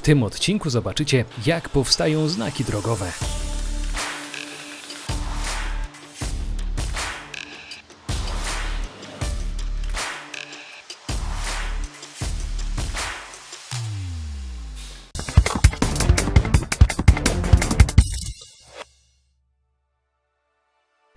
W tym odcinku zobaczycie, jak powstają znaki drogowe.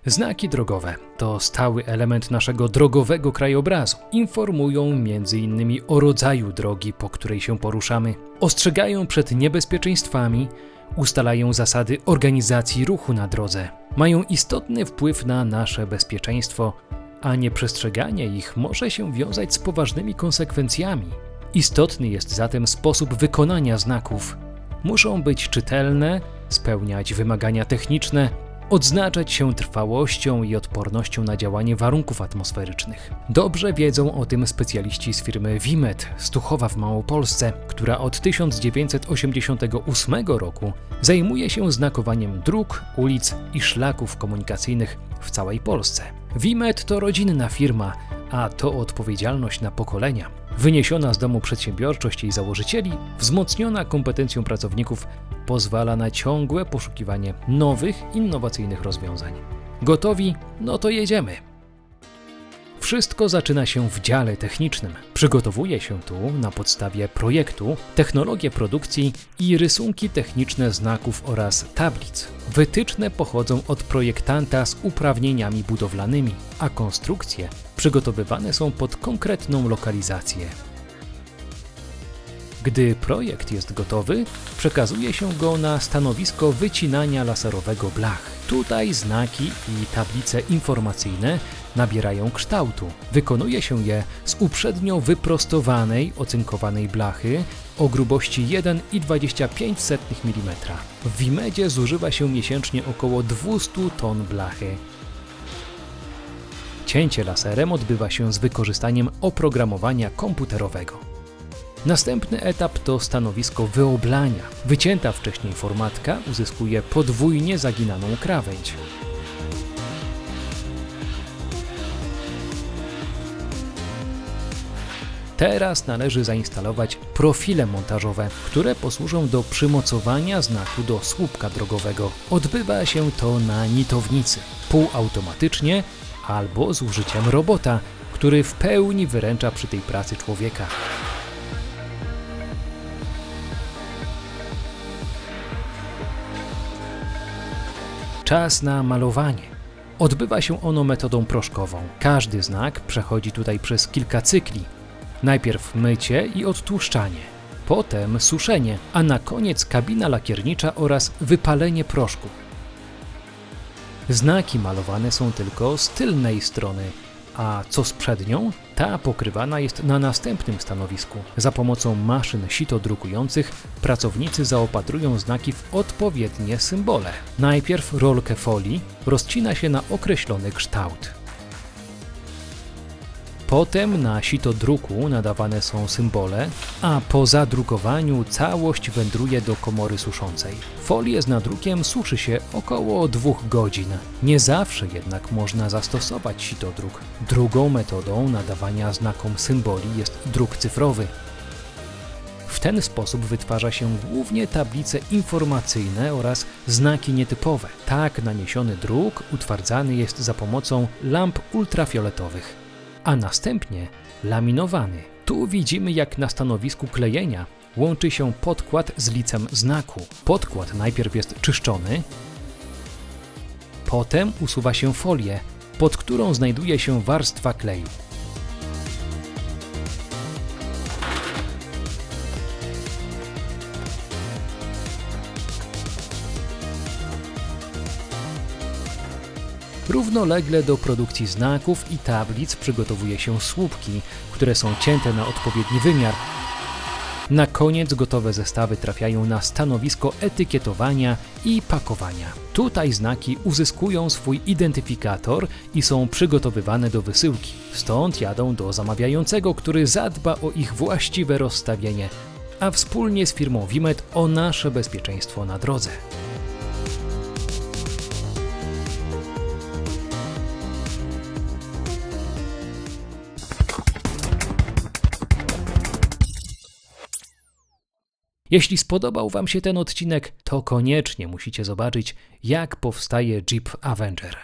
Znaki drogowe to stały element naszego drogowego krajobrazu. Informują m.in. o rodzaju drogi, po której się poruszamy, ostrzegają przed niebezpieczeństwami, ustalają zasady organizacji ruchu na drodze. Mają istotny wpływ na nasze bezpieczeństwo, a nieprzestrzeganie ich może się wiązać z poważnymi konsekwencjami. Istotny jest zatem sposób wykonania znaków. Muszą być czytelne, spełniać wymagania techniczne, odznaczać się trwałością i odpornością na działanie warunków atmosferycznych. Dobrze wiedzą o tym specjaliści z firmy Wimet z Tuchowa w Małopolsce, która od 1988 roku zajmuje się znakowaniem dróg, ulic i szlaków komunikacyjnych w całej Polsce. Wimet to rodzinna firma, a to odpowiedzialność na pokolenia. Wyniesiona z domu przedsiębiorczość jej założycieli, wzmocniona kompetencją pracowników, pozwala na ciągłe poszukiwanie nowych, innowacyjnych rozwiązań. Gotowi? No to jedziemy. Wszystko zaczyna się w dziale technicznym. Przygotowuje się tu na podstawie projektu, technologię produkcji i rysunki techniczne znaków oraz tablic. Wytyczne pochodzą od projektanta z uprawnieniami budowlanymi, a konstrukcje przygotowywane są pod konkretną lokalizację. Gdy projekt jest gotowy, przekazuje się go na stanowisko wycinania laserowego blach. Tutaj znaki i tablice informacyjne nabierają kształtu. Wykonuje się je z uprzednio wyprostowanej, ocynkowanej blachy o grubości 1,25 mm. W Wimedzie zużywa się miesięcznie około 200 ton blachy. Cięcie laserem odbywa się z wykorzystaniem oprogramowania komputerowego. Następny etap to stanowisko wyoblania. Wycięta wcześniej formatka uzyskuje podwójnie zaginaną krawędź. Teraz należy zainstalować profile montażowe, które posłużą do przymocowania znaku do słupka drogowego. Odbywa się to na nitownicy, półautomatycznie albo z użyciem robota, który w pełni wyręcza przy tej pracy człowieka. Czas na malowanie. Odbywa się ono metodą proszkową. Każdy znak przechodzi tutaj przez kilka cykli. Najpierw mycie i odtłuszczanie, potem suszenie, a na koniec kabina lakiernicza oraz wypalenie proszku. Znaki malowane są tylko z tylnej strony, a co z przednią? Ta pokrywana jest na następnym stanowisku. Za pomocą maszyn sitodrukujących pracownicy zaopatrują znaki w odpowiednie symbole. Najpierw rolkę folii rozcina się na określony kształt. Potem na sito druku nadawane są symbole, a po zadrukowaniu całość wędruje do komory suszącej. Folię z nadrukiem suszy się około dwóch godzin. Nie zawsze jednak można zastosować sitodruk. Drugą metodą nadawania znakom symboli jest druk cyfrowy. W ten sposób wytwarza się głównie tablice informacyjne oraz znaki nietypowe. Tak naniesiony druk utwardzany jest za pomocą lamp ultrafioletowych a następnie laminowany. Tu widzimy jak na stanowisku klejenia łączy się podkład z licem znaku. Podkład najpierw jest czyszczony, potem usuwa się folię, pod którą znajduje się warstwa kleju. Równolegle do produkcji znaków i tablic przygotowuje się słupki, które są cięte na odpowiedni wymiar. Na koniec gotowe zestawy trafiają na stanowisko etykietowania i pakowania. Tutaj znaki uzyskują swój identyfikator i są przygotowywane do wysyłki. Stąd jadą do zamawiającego, który zadba o ich właściwe rozstawienie, a wspólnie z firmą Wimet o nasze bezpieczeństwo na drodze. Jeśli spodobał Wam się ten odcinek, to koniecznie musicie zobaczyć, jak powstaje Jeep Avenger.